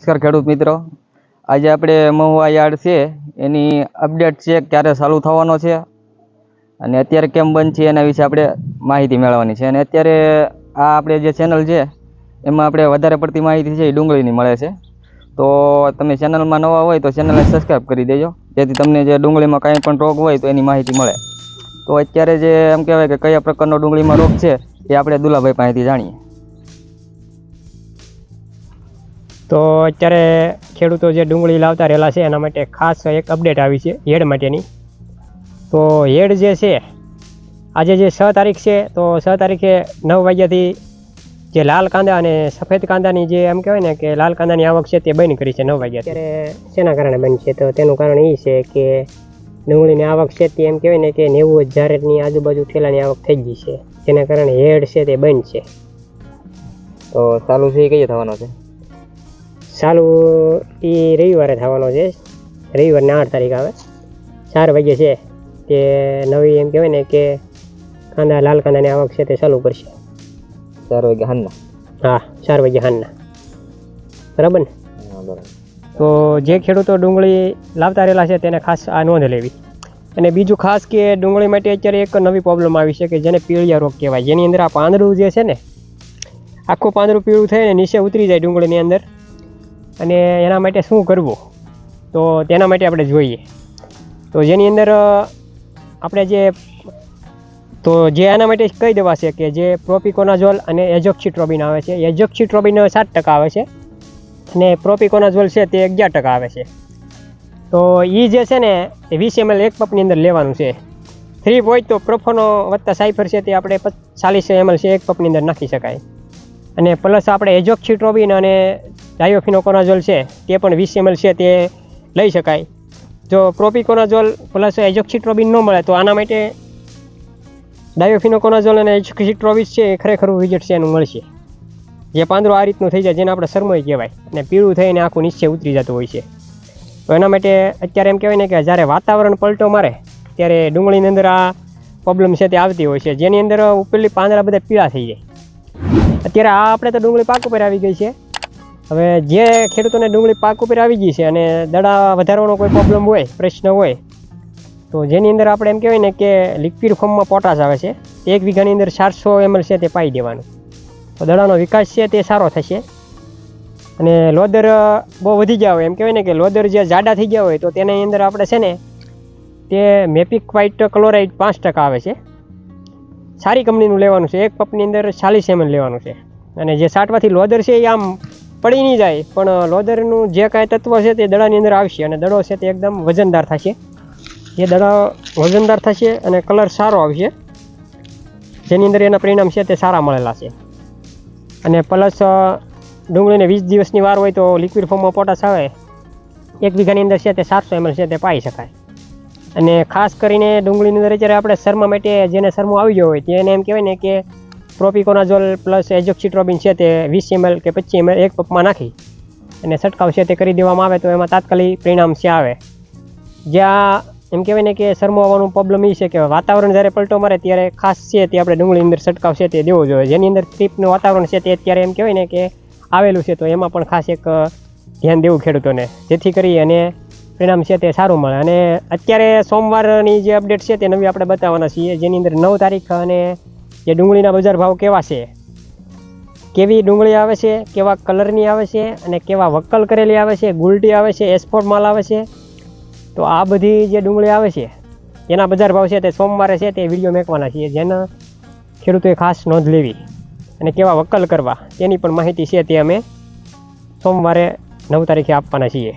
નમસ્કાર ખેડૂત મિત્રો. આજે આપણે મહુવા યાર્ડ છે. એની અપડેટ છે ક્યારે ચાલુ થવાનો છે અને અત્યારે કેમ બંધ છે એના વિશે આપણે માહિતી મેળવવાની છે. અને અત્યારે આ આપણે જે ચેનલ છે, એમાં આપણે વધારે પડતી માહિતી છે એ ડુંગળીની મળે છે. તો તમે ચેનલમાં નવા હોય તો ચેનલને સબસ્ક્રાઈબ કરી દેજો. જેથી તમને જે ડુંગળીમાં કાંઈ પણ રોગ હોય તો એની માહિતી મળે. તો અત્યારે જે એમ કહેવાય કે કયા પ્રકારનો ડુંગળીમાં રોગ છે એ આપણે દુલાભાઈ પાસેથી જાણીએ. તો અત્યારે ખેડૂતો જે ડુંગળી લાવતા રહેલા છે એના માટે ખાસ એક અપડેટ આવી છે હેડ માટેની. તો હેડ જે છે આજે જે છ તારીખ છે તો છ તારીખે નવ વાગ્યાથી જે લાલ કાંદા અને સફેદ કાંદાની જે એમ કહેવાય ને કે લાલ કાંદાની આવક છે તે બંધ કરી છે નવ વાગ્યા ત્યારે શેના કારણે બંધ છે? તો તેનું કારણ એ છે કે ડુંગળીની આવક છે તે એમ કહેવાય ને કે નેવું હજારની આજુબાજુ ઠેલાની આવક થઈ ગઈ છે. જેના કારણે હેડ છે તે બંધ છે. તો ચાલુ છે એ કઈ થવાનો છે? ચાલુ એ રવિવારે થવાનો છે. રવિવારની આઠ તારીખ આવે. ચાર વાગે છે તે નવી એમ કહેવાય ને કે કાંદા લાલ કાંદાની આવક છે તે ચાલુ કરશે ચાર વાગે હાલના? હા ચાર વાગે હાલના. બરાબર ને? તો જે ખેડૂતો ડુંગળી લાવતા રહેલા છે તેને ખાસ આ નોંધ લેવી. અને બીજું ખાસ કે ડુંગળી માટે અત્યારે એક નવી પ્રોબ્લેમ આવી છે કે જેને પીળિયા રોગ કહેવાય. જેની અંદર આ પાંદડું જે છે ને આખું પાંદડું પીળું થઈને નીચે ઉતરી જાય ડુંગળીની અંદર. અને એના માટે શું કરવું? તો તેના માટે આપણે જોઈએ. તો જેની અંદર આપણે જે, તો જે આના માટે કઈ દવા છે કે જે પ્રોપિકોનાઝોલ અને એજોક્સિટ્રોબિન આવે છે. એજોક્સિટ્રોબિન સાત ટકા આવે છે અને પ્રોપિકોનાઝોલ છે તે અગિયાર ટકા આવે છે. તો એ જે છે ને, એ વીસ એમએલ એક પપની અંદર લેવાનું છે. થ્રી હોય તો પ્રોફોનો વત્તા સાઇફર છે તે આપણે ચાલીસ એમએલ છે એક પપની અંદર નાખી શકાય. અને પ્લસ આપણે એજોક્સિટ્રોબિન અને ડાયોફિનોકોનાઝોલ છે, તે પણ વીસ એમએલ છે, તે લઈ શકાય. જો પ્રોપિકોનાઝોલ પ્લસ એજોક્સિટ્રોબિન ન મળે, તો આના માટે ડાયોફિનોકોનાઝોલ અને એજોક્સિટ્રોવિસ છે, એ ખરેખર રિઝલ્ટ છે, એનું મળશે. જે પાંદડું આ રીતનું થઈ જાય, જેને આપણે સરમોય કહેવાય, અને પીળું થઈને આખું નીચે ઉતરી જતું હોય છે. તો એના માટે અત્યારે એમ કહેવાય ને કે જ્યારે વાતાવરણ પલટો મારે, ત્યારે ડુંગળીની અંદર આ પ્રોબ્લેમ છે, તે આવતી હોય છે. જેની અંદર ઉપરલી પાંદડા બધા પીળા થઈ જાય. અત્યારે આ આપણે તો ડુંગળી પાક ઉપર આવી ગઈ છે. હવે જે ખેડૂતોને ડુંગળી પાક ઉપર આવી ગઈ છે અને દડા વધારવાનો કોઈ પ્રોબ્લેમ હોય, પ્રશ્ન હોય, તો જેની અંદર આપણે એમ કહેવાય ને કે લિક્વિડ ફોર્મમાં પોટાશ આવે છે એક વીઘાની અંદર ચારસો એમએલ છે તે પાઈ દેવાનું. તો દડાનો વિકાસ છે તે સારો થશે. અને લોદર બહુ વધી ગયા હોય, એમ કહેવાય ને કે લોદર જે જાડા થઈ ગયા હોય, તો તેની અંદર આપણે છે ને, તે મેપિક વ્હાઇટ ક્લોરાઇડ પાંચ ટકા આવે છે. સારી કંપનીનું લેવાનું છે, એક પપની અંદર ચાલીસ એમએલ લેવાનું છે. અને જે સાટવાથી લોદર છે એ આમ પડી નહીં જાય. પણ લોદરનું જે કાંઈ તત્વ છે તે દડાની અંદર આવશે અને દડો છે તે એકદમ વજનદાર થશે. જે દડા વજનદાર થશે અને કલર સારો આવશે. જેની અંદર એના પરિણામ છે તે સારા મળેલા છે. અને પ્લસ ડુંગળીને વીસ દિવસની વાર હોય તો લિક્વિડ ફોર્મમાં પોટાશ આવે. એક વીઘાની અંદર છે તે સાતસો એમએલ છે તે પાઈ શકાય. અને ખાસ કરીને ડુંગળીની અંદર જ્યારે આપણે શરમા માટે જેને શરમો આવી ગયો હોય, તેને એમ કહેવાય ને કે પ્રોપિકોનાઝોલ પ્લસ એજોક્સિટ્રોબિન છે તે વીસ એમએલ કે પચીસ એમએલ એક પપમાં નાખી અને છંટકાવ છે તે કરી દેવામાં આવે તો એમાં તાત્કાલિક પરિણામ છે આવે. જ્યાં એમ કહેવાય ને કે શરમાવાનું પ્રોબ્લેમ એ છે કે વાતાવરણ જ્યારે પલટો મારે ત્યારે ખાસ છે તે આપણે ડુંગળી અંદર છંટકાવ છે તે દેવો જોઈએ. જેની અંદર ટ્રીપનું વાતાવરણ છે તે અત્યારે એમ કહેવાય ને કે આવેલું છે તો એમાં પણ ખાસ એક ધ્યાન દેવું ખેડૂતોને. જેથી કરી અને પરિણામ છે તે સારું મળે. અને અત્યારે સોમવારની જે અપડેટ છે તે નવી આપણે બતાવવાના છીએ. જેની અંદર નવ તારીખ અને જે ડુંગળીના બજાર ભાવ કેવા છે? કેવી ડુંગળી આવે છે? કેવા કલરની આવે છે? અને કેવા વક્કલ કરેલી આવે છે? ગુલટી આવે છે? એસપોર્ટ માલ આવે છે? તો આ બધી જે ડુંગળી આવે છે, એના બજાર ભાવ છે તે સોમવારે છે તે વીડિયો મેકવાના છીએ. જેના ખેડૂતોએ ખાસ નોંધ લેવી અને કેવા વક્કલ કરવા, તેની પણ માહિતી છે તે અમે સોમવારે નવ તારીખે આપવાના છીએ.